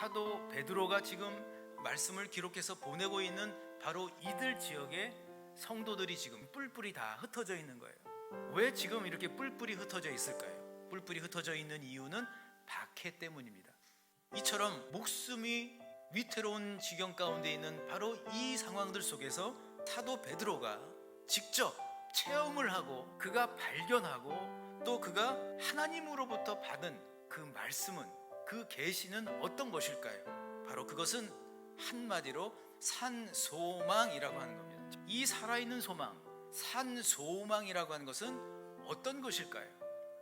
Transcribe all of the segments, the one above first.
사도 베드로가 지금 말씀을 기록해서 보내고 있는 바로 이들 지역에 성도들이 지금 뿔뿔이 다 흩어져 있는 거예요. 왜 지금 이렇게 뿔뿔이 흩어져 있을까요? 뿔뿔이 흩어져 있는 이유는 박해 때문입니다. 이처럼 목숨이 위태로운 지경 가운데 있는 바로 이 상황들 속에서 사도 베드로가 직접 체험을 하고 그가 발견하고 또 그가 하나님으로부터 받은 그 말씀은 그 계시는 어떤 것일까요? 바로 그것은 한마디로 산 소망이라고 하는 겁니다. 이 살아있는 소망, 산 소망이라고 하는 것은 어떤 것일까요?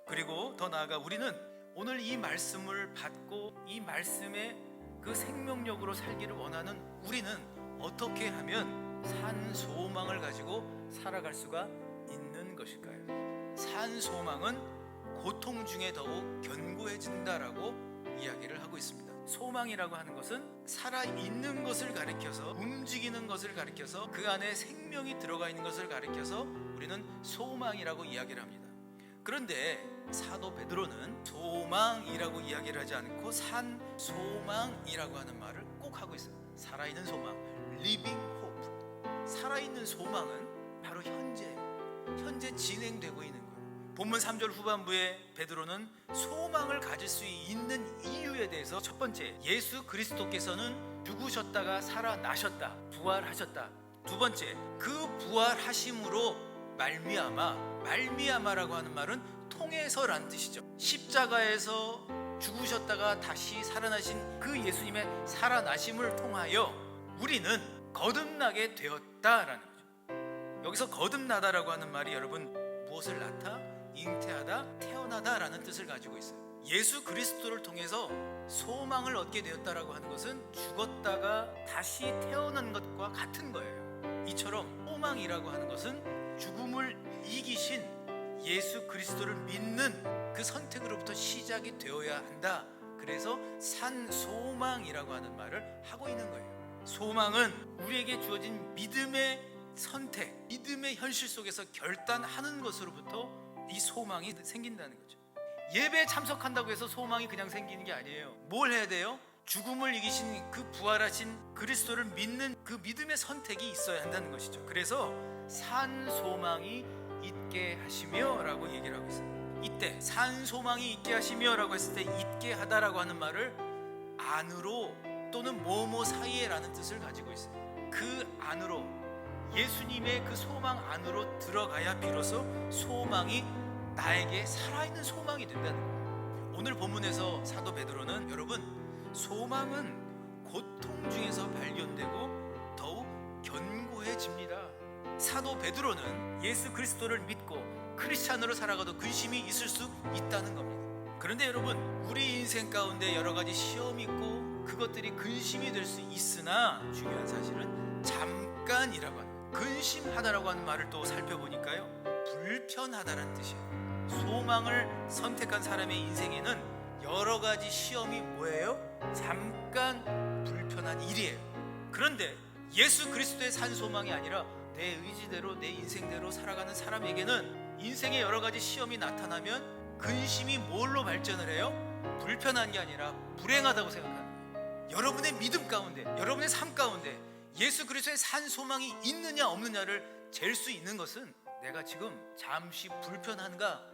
그리고 더 나아가 우리는 오늘 이 말씀을 받고 이 말씀의 그 생명력으로 살기를 원하는 우리는 어떻게 하면 산 소망을 가지고 살아갈 수가 있는 것일까요? 산 소망은 고통 중에 더욱 견고해진다라고 이야기를 하고 있습니다. 소망이라고 하는 것은 살아 있는 것을 가리켜서 움직이는 것을 가리켜서 그 안에 생명이 들어가 있는 것을 가리켜서 우리는 소망이라고 이야기를 합니다. 그런데 사도 베드로는 소망이라고 이야기를 하지 않고 산 소망이라고 하는 말을 꼭 하고 있어요. 살아있는 소망, living hope. 살아있는 소망은 바로 현재, 현재 진행되고 있는. 본문 3절 후반부에 베드로는 소망을 가질 수 있는 이유에 대해서 첫 번째, 예수 그리스도께서는 죽으셨다가 살아나셨다, 부활하셨다. 두 번째, 그 부활하심으로 말미암아 말미암아라고 하는 말은 통해서란 뜻이죠. 십자가에서 죽으셨다가 다시 살아나신 그 예수님의 살아나심을 통하여 우리는 거듭나게 되었다라는 거죠. 여기서 거듭나다라고 하는 말이 여러분 무엇을 나타? 잉태하다, 태어나다라는 뜻을 가지고 있어요. 예수 그리스도를 통해서 소망을 얻게 되었다라고 하는 것은 죽었다가 다시 태어난 것과 같은 거예요. 이처럼 소망이라고 하는 것은 죽음을 이기신 예수 그리스도를 믿는 그 선택으로부터 시작이 되어야 한다. 그래서 산 소망이라고 하는 말을 하고 있는 거예요. 소망은 우리에게 주어진 믿음의 선택, 믿음의 현실 속에서 결단하는 것으로부터 이 소망이 생긴다는 거죠. 예배에 참석한다고 해서 소망이 그냥 생기는 게 아니에요. 뭘 해야 돼요? 죽음을 이기신 그 부활하신 그리스도를 믿는 그 믿음의 선택이 있어야 한다는 것이죠. 그래서 산 소망이 있게 하시며라고 얘기를 하고 있어요. 이때 산 소망이 있게 하시며라고 했을 때 있게 하다라고 하는 말을 안으로 또는 뭐뭐 사이에라는 뜻을 가지고 있어요. 그 안으로 예수님의 그 소망 안으로 들어가야 비로소 소망이 나에게 살아있는 소망이 된다는. 오늘 본문에서 사도 베드로는 여러분 소망은 고통 중에서 발견되고 더욱 견고해집니다. 사도 베드로는 예수 그리스도를 믿고 크리스찬으로 살아가도 근심이 있을 수 있다는 겁니다. 그런데 여러분 우리 인생 가운데 여러 가지 시험이 있고 그것들이 근심이 될 수 있으나 중요한 사실은 잠깐이라고 하는 근심하다라고 하는 말을 또 살펴보니까요 불편하다라는 뜻이에요. 소망을 선택한 사람의 인생에는 여러 가지 시험이 뭐예요? 잠깐 불편한 일이에요. 그런데 예수 그리스도의 산 소망이 아니라 내 의지대로 내 인생대로 살아가는 사람에게는 인생의 여러 가지 시험이 나타나면 근심이 뭘로 발전을 해요? 불편한 게 아니라 불행하다고 거예요. 여러분의 믿음 가운데, 여러분의 삶 가운데 예수 그리스도의 산 소망이 있느냐 없느냐를 잴 수 있는 것은 내가 지금 잠시 불편한가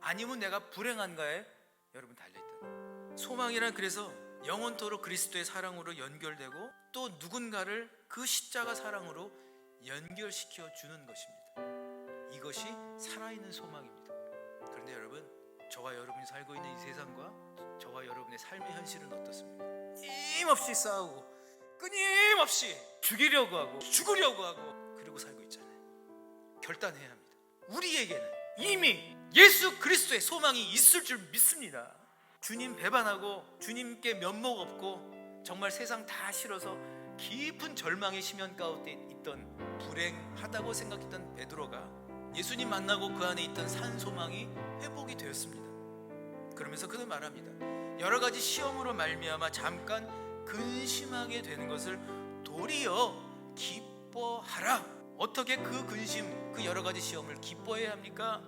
아니면 내가 불행한가에 여러분 달려 있다. 소망이란 그래서 영원토록 그리스도의 사랑으로 연결되고 또 누군가를 그 십자가 사랑으로 연결시켜 주는 것입니다. 이것이 살아있는 소망입니다. 그런데 여러분, 저와 여러분이 살고 있는 이 세상과 저와 여러분의 삶의 현실은 어떻습니까? 끊임없이 싸우고 끊임없이 죽이려고 하고 죽으려고 하고 그리고 살고 있잖아요. 결단해야 합니다. 우리에게는 이미 예수 그리스도의 소망이 있을 줄 믿습니다. 주님 배반하고 주님께 면목 없고 정말 세상 다 싫어서 깊은 절망의 심연 가운데 있던 불행하다고 생각했던 베드로가 예수님 만나고 그 안에 있던 산 소망이 회복이 되었습니다. 그러면서 그는 말합니다. 여러 가지 시험으로 말미암아 잠깐 근심하게 되는 것을 도리어 기뻐하라. 어떻게 그 근심, 그 여러 가지 시험을 기뻐해야 합니까?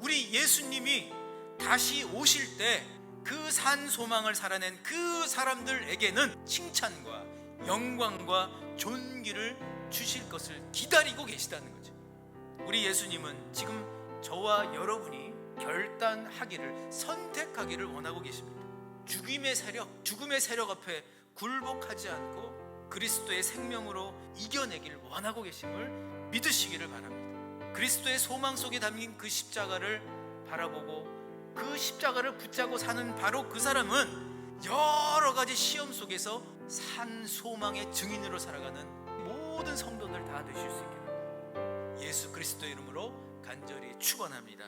우리 예수님이 다시 오실 때 그 산 소망을 살아낸 그 사람들에게는 칭찬과 영광과 존귀를 주실 것을 기다리고 계시다는 거죠. 우리 예수님은 지금 저와 여러분이 결단하기를 선택하기를 원하고 계십니다. 죽임의 세력, 죽음의 세력 앞에 굴복하지 않고 그리스도의 생명으로 이겨내기를 원하고 계심을 믿으시기를 바랍니다. 그리스도의 소망 속에 담긴 그 십자가를 바라보고 그 십자가를 붙잡고 사는 바로 그 사람은 여러 가지 시험 속에서 산 소망의 증인으로 살아가는 모든 성도들 다 되실 수 있기를 예수 그리스도 이름으로 간절히 축원합니다.